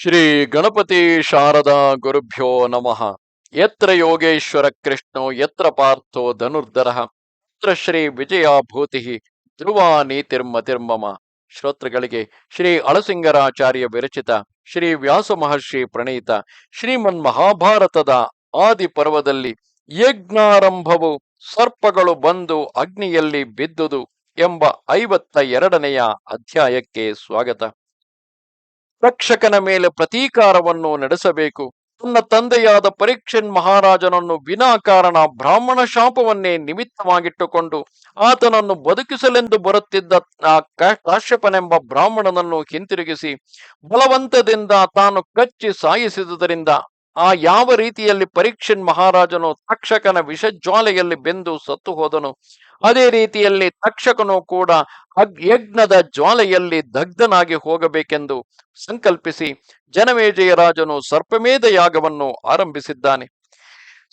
ಶ್ರೀ ಗಣಪತಿ ಶಾರದಾ ಗುರುಭ್ಯೋ ನಮಃ. ಯತ್ರ ಯೋಗೇಶ್ವರ ಕೃಷ್ಣೋ, ಯತ್ರ ಪಾರ್ಥೋ ಧನುರ್ಧರ, ಯತ್ರ ಶ್ರೀ ವಿಜಯಾಭೂತಿ, ಧ್ರುವ ನೀತಿರ್ಮತಿರ್ಮಮ ಶ್ರೋತೃಗಳಿಗೆ ಶ್ರೀ ಅಳಸಿಂಗರಾಚಾರ್ಯ ವಿರಚಿತ, ಶ್ರೀ ವ್ಯಾಸ ಮಹರ್ಷಿ ಪ್ರಣೀತ, ಶ್ರೀಮನ್ ಮಹಾಭಾರತದ ಆದಿ ಪರ್ವದಲ್ಲಿ ಯಜ್ಞಾರಂಭವು ಸರ್ಪಗಳು ಬಂದು ಅಗ್ನಿಯಲ್ಲಿ ಬಿದ್ದುದು ಎಂಬ ಐವತ್ತ ಎರಡನೆಯ ಅಧ್ಯಾಯಕ್ಕೆ ಸ್ವಾಗತ. ರಕ್ಷಕನ ಮೇಲೆ ಪ್ರತೀಕಾರವನ್ನು ನಡೆಸಬೇಕು. ತನ್ನ ತಂದೆಯಾದ ಪರೀಕ್ಷನ್ ಮಹಾರಾಜನನ್ನು ವಿನಾಕಾರಣ ಬ್ರಾಹ್ಮಣ ಶಾಪವನ್ನೇ ನಿಮಿತ್ತವಾಗಿಟ್ಟುಕೊಂಡು ಆತನನ್ನು ಬದುಕಿಸಲೆಂದು ಬರುತ್ತಿದ್ದ ಆ ಕಾಶ್ಯಪನೆಂಬ ಬ್ರಾಹ್ಮಣನನ್ನು ಹಿಂತಿರುಗಿಸಿ ಬಲವಂತದಿಂದ ತಾನು ಕಚ್ಚಿ ಸಾಯಿಸಿದುದರಿಂದ ಆ ಯಾವ ರೀತಿಯಲ್ಲಿ ಪರೀಕ್ಷನ್ ಮಹಾರಾಜನು ತಕ್ಷಕನ ವಿಷಜ್ವಾಲೆಯಲ್ಲಿ ಬೆಂದು ಸತ್ತು ಹೋದನು. ಅದೇ ರೀತಿಯಲ್ಲಿ ತಕ್ಷಕನು ಕೂಡ ಯಜ್ಞದ ಜ್ವಾಲೆಯಲ್ಲಿ ದಗ್ಧನಾಗಿ ಹೋಗಬೇಕೆಂದು ಸಂಕಲ್ಪಿಸಿ ಜನಮೇಜಯ ರಾಜನು ಸರ್ಪಮೇಧ ಯಾಗವನ್ನು ಆರಂಭಿಸಿದ್ದಾನೆ.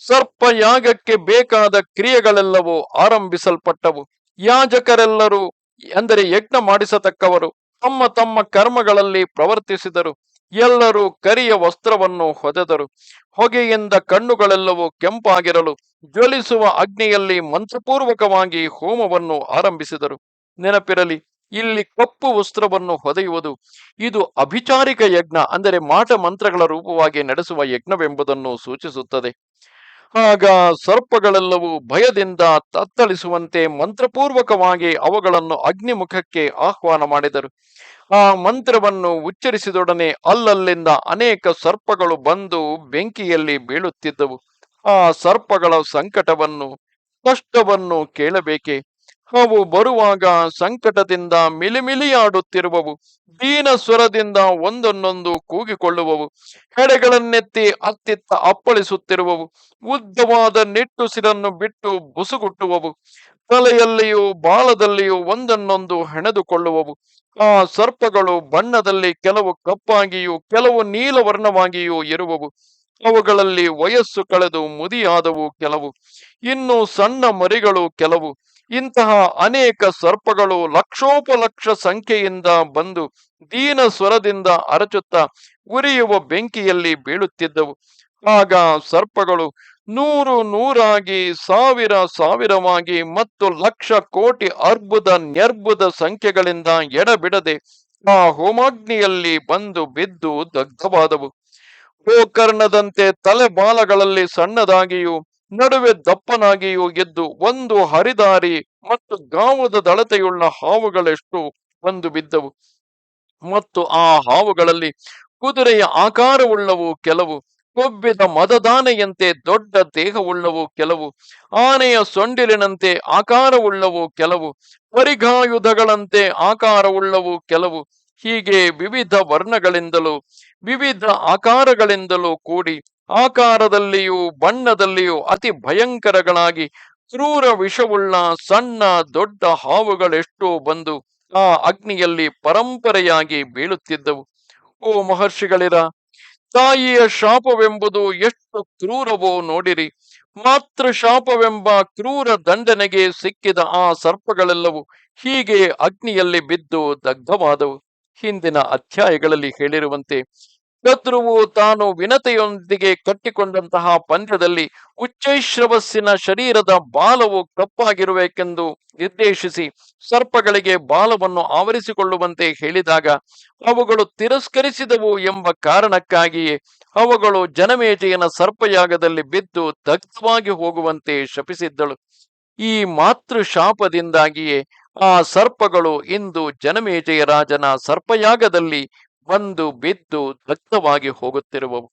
ಸರ್ಪ ಯಾಗಕ್ಕೆ ಬೇಕಾದ ಕ್ರಿಯೆಗಳೆಲ್ಲವೂ ಆರಂಭಿಸಲ್ಪಟ್ಟವು. ಯಾಜಕರೆಲ್ಲರೂ ಅಂದರೆ ಯಜ್ಞ ಮಾಡಿಸತಕ್ಕವರು ತಮ್ಮ ತಮ್ಮ ಕರ್ಮಗಳಲ್ಲಿ ಪ್ರವರ್ತಿಸಿದರು. ಎಲ್ಲರೂ ಕರಿಯ ವಸ್ತ್ರವನ್ನು ಹೊದೆದರು. ಹೊಗೆಯಿಂದ ಕಣ್ಣುಗಳೆಲ್ಲವೂ ಕೆಂಪಾಗಿರಲು ಜ್ವಲಿಸುವ ಅಗ್ನಿಯಲ್ಲಿ ಮಂತ್ರಪೂರ್ವಕವಾಗಿ ಹೋಮವನ್ನು ಆರಂಭಿಸಿದರು. ನೆನಪಿರಲಿ, ಇಲ್ಲಿ ಕಪ್ಪು ವಸ್ತ್ರವನ್ನು ಹೊದೆಯುವುದು ಇದು ಅಭಿಚಾರಿಕ ಯಜ್ಞ, ಅಂದರೆ ಮಾಟ ಮಂತ್ರಗಳ ರೂಪವಾಗಿ ನಡೆಸುವ ಯಜ್ಞವೆಂಬುದನ್ನು ಸೂಚಿಸುತ್ತದೆ. ಆಗ ಸರ್ಪಗಳೆಲ್ಲವೂ ಭಯದಿಂದ ತತ್ತಳಿಸುವಂತೆ ಮಂತ್ರಪೂರ್ವಕವಾಗಿ ಅವುಗಳನ್ನು ಅಗ್ನಿಮುಖಕ್ಕೆ ಆಹ್ವಾನ ಮಾಡಿದರು. ಆ ಮಂತ್ರವನ್ನು ಉಚ್ಚರಿಸಿದೊಡನೆ ಅಲ್ಲಲ್ಲಿಂದ ಅನೇಕ ಸರ್ಪಗಳು ಬಂದು ಬೆಂಕಿಯಲ್ಲಿ ಬೀಳುತ್ತಿದ್ದವು. ಆ ಸರ್ಪಗಳ ಸಂಕಟವನ್ನು, ಕಷ್ಟವನ್ನು ಕೇಳಬೇಕೆ? ಅವು ಬರುವಾಗ ಸಂಕಟದಿಂದ ಮಿಲಿಮಿಲಿಯಾಡುತ್ತಿರುವವು. ದೀನ ಸ್ವರದಿಂದ ಒಂದನ್ನೊಂದು ಕೂಗಿಕೊಳ್ಳುವವು. ಹೆಡೆಗಳನ್ನೆತ್ತಿ ಅತ್ತಿತ್ತ ಅಪ್ಪಳಿಸುತ್ತಿರುವವು. ಉದ್ದವಾದ ನಿಟ್ಟುಸಿರನ್ನು ಬಿಟ್ಟು ಬುಸುಗುಟ್ಟುವವು. ತಲೆಯಲ್ಲಿಯೂ ಬಾಲದಲ್ಲಿಯೂ ಒಂದನ್ನೊಂದು ಹೆಣೆದುಕೊಳ್ಳುವವು. ಆ ಸರ್ಪಗಳು ಬಣ್ಣದಲ್ಲಿ ಕೆಲವು ಕಪ್ಪಾಗಿಯೂ, ಕೆಲವು ನೀಲವರ್ಣವಾಗಿಯೂ ಇರುವವು. ಅವುಗಳಲ್ಲಿ ವಯಸ್ಸು ಕಳೆದು ಮುದಿಯಾದವು ಕೆಲವು, ಇನ್ನು ಸಣ್ಣ ಮರಿಗಳು ಕೆಲವು. ಇಂತಹ ಅನೇಕ ಸರ್ಪಗಳು ಲಕ್ಷೋಪಲಕ್ಷ ಸಂಖ್ಯೆಯಿಂದ ಬಂದು ದೀನ ಸ್ವರದಿಂದ ಅರಚುತ್ತಾ ಉರಿಯುವ ಬೆಂಕಿಯಲ್ಲಿ ಬೀಳುತ್ತಿದ್ದವು. ಆಗ ಸರ್ಪಗಳು ನೂರು ನೂರಾಗಿ ಸಾವಿರ ಸಾವಿರವಾಗಿ ಮತ್ತು ಲಕ್ಷ ಕೋಟಿ ಅರ್ಬುದ ನ್ಯರ್ಬುದ ಸಂಖ್ಯೆಗಳಿಂದ ಎಡಬಿಡದೆ ಆ ಹೋಮಾಗ್ನಿಯಲ್ಲಿ ಬಂದು ಬಿದ್ದು ದಗ್ಧವಾದವು. ಗೋಕರ್ಣದಂತೆ ತಲೆ ಬಾಲಗಳಲ್ಲಿ ಸಣ್ಣದಾಗಿಯೂ, ನಡುವೆ ದಪ್ಪನಾಗಿಯೂ ಎದ್ದು ಒಂದು ಹರಿದಾರಿ ಮತ್ತು ಗಾವದ ದಳತೆಯುಳ್ಳ ಹಾವುಗಳೆಷ್ಟು ಬಂದು ಬಿದ್ದವು. ಮತ್ತು ಆ ಹಾವುಗಳಲ್ಲಿ ಕುದುರೆಯ ಆಕಾರವುಳ್ಳವು ಕೆಲವು, ಕೊಬ್ಬಿದ ಮದದಾನೆಯಂತೆ ದೊಡ್ಡ ದೇಹವುಳ್ಳವು ಕೆಲವು, ಆನೆಯ ಸೊಂಡಿಲಿನಂತೆ ಆಕಾರವುಳ್ಳವು ಕೆಲವು, ಪರಿಘಾಯುಧಗಳಂತೆ ಆಕಾರವುಳ್ಳವು ಕೆಲವು ಹೀಗೆ ವಿವಿಧ ವರ್ಣಗಳಿಂದಲೂ, ವಿವಿಧ ಆಕಾರಗಳಿಂದಲೂ ಕೂಡಿ, ಆಕಾರದಲ್ಲಿಯೂ ಬಣ್ಣದಲ್ಲಿಯೂ ಅತಿ ಭಯಂಕರಗಳಾಗಿ ಕ್ರೂರ ವಿಷವುಳ್ಳ ಸಣ್ಣ ದೊಡ್ಡ ಹಾವುಗಳೆಷ್ಟೋ ಬಂದು ಆ ಅಗ್ನಿಯಲ್ಲಿ ಪರಂಪರೆಯಾಗಿ ಬೀಳುತ್ತಿದ್ದವು. ಓ ಮಹರ್ಷಿಗಳಿರ, ತಾಯಿಯ ಶಾಪವೆಂಬುದು ಎಷ್ಟು ಕ್ರೂರವೋ ನೋಡಿರಿ. ಮಾತೃ ಶಾಪವೆಂಬ ಕ್ರೂರ ದಂಡನೆಗೆ ಸಿಕ್ಕಿದ ಆ ಸರ್ಪಗಳೆಲ್ಲವೂ ಹೀಗೆ ಅಗ್ನಿಯಲ್ಲಿ ಬಿದ್ದು ದಗ್ಧವಾದವು. ಹಿಂದಿನ ಅಧ್ಯಾಯಗಳಲ್ಲಿ ಹೇಳಿರುವಂತೆ, ಶತ್ರುವು ತಾನು ವಿನತೆಯೊಂದಿಗೆ ಕಟ್ಟಿಕೊಂಡಂತಹ ಪಂದ್ಯದಲ್ಲಿ ಉಚ್ಚೈಶ್ರವಸ್ಸಿನ ಶರೀರದ ಬಾಲವು ಕಪ್ಪಾಗಿರಬೇಕೆಂದು ನಿರ್ದೇಶಿಸಿ ಸರ್ಪಗಳಿಗೆ ಬಾಲವನ್ನು ಆವರಿಸಿಕೊಳ್ಳುವಂತೆ ಹೇಳಿದಾಗ, ಅವುಗಳು ತಿರಸ್ಕರಿಸಿದವು ಎಂಬ ಕಾರಣಕ್ಕಾಗಿಯೇ ಅವುಗಳು ಜನಮೇಜಯನ ಸರ್ಪಯಾಗದಲ್ಲಿ ಬಿದ್ದು ದಗ್ಧವಾಗಿ ಹೋಗುವಂತೆ ಶಪಿಸಿದ್ದಳು. ಈ ಮಾತೃ ಶಾಪದಿಂದಾಗಿಯೇ ಆ ಸರ್ಪಗಳು ಇಂದು ಜನಮೇಜಯ ರಾಜನ ಸರ್ಪಯಾಗದಲ್ಲಿ ಬಂದು ಬಿದ್ದು ದಗ್ಧವಾಗಿ ಹೋಗುತ್ತಿರುವವು.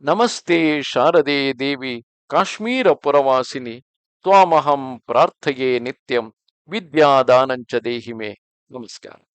ನಮಸ್ತೆ ಶಾರದೆ ದೇವಿ ಕಾಶ್ಮೀರ ಪುರವಾಸಿನಿ, ತ್ವಾಮಹಂ ಪ್ರಾರ್ಥಯೇ ನಿತ್ಯಂ ವಿದ್ಯಾದಾನಂಚ ದೇಹಿಮೆ. ನಮಸ್ಕಾರ.